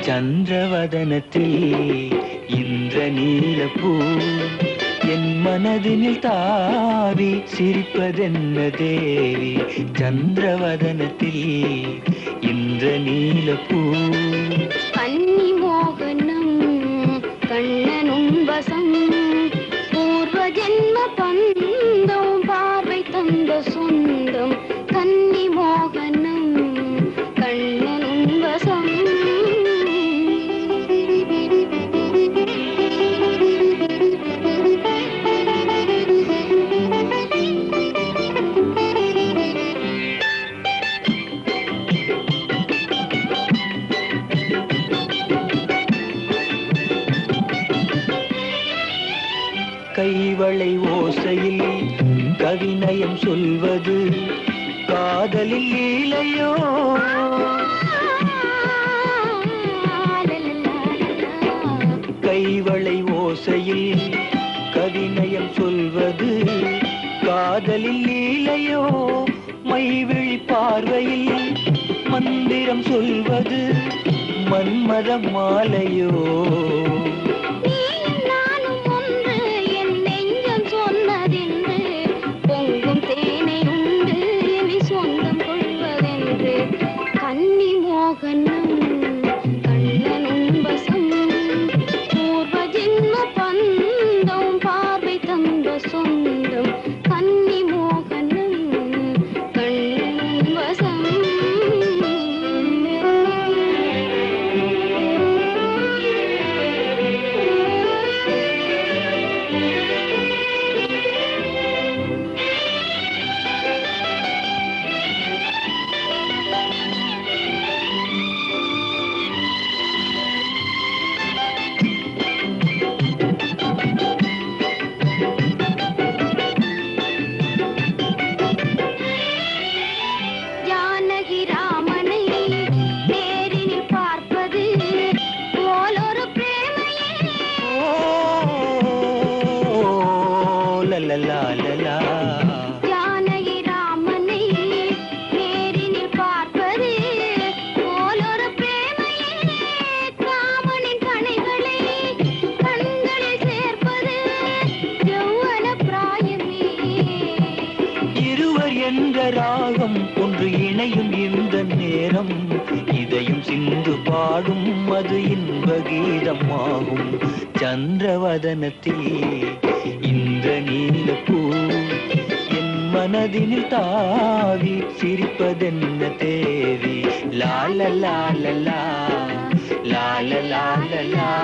சந்திரவதனத்தில் இந்திர நீலப்பூ என் மனதினில் தாவி சிரிப்பதென்ன தேவி? சந்திரவதனத்தில் இந்திர நீலப்பூ. கன்னி மோகனம் கண்ணனும் வசம் பூர்வ கைவளை ஓசையில் கவிநயம் சொல்வது காதலில் லீலையோ? கைவளை ஓசையில் கவிநயம் சொல்வது காதலில் லீலையோ? மைவிழி பார்வையில் மந்திரம் சொல்வது மன்மத மாலையோ? கன்னி की रा என்ற ராகம் ஒன்று இணையும் இந்த நேரம். இதையும் சிந்து பாடும் அது இன்ப கீதமாகும். சந்திரவதனத்தில் இந்த பூ. என் மனதினில் தாவி சிரிப்பதென்ன தேவி? லால லால லா லால லால லா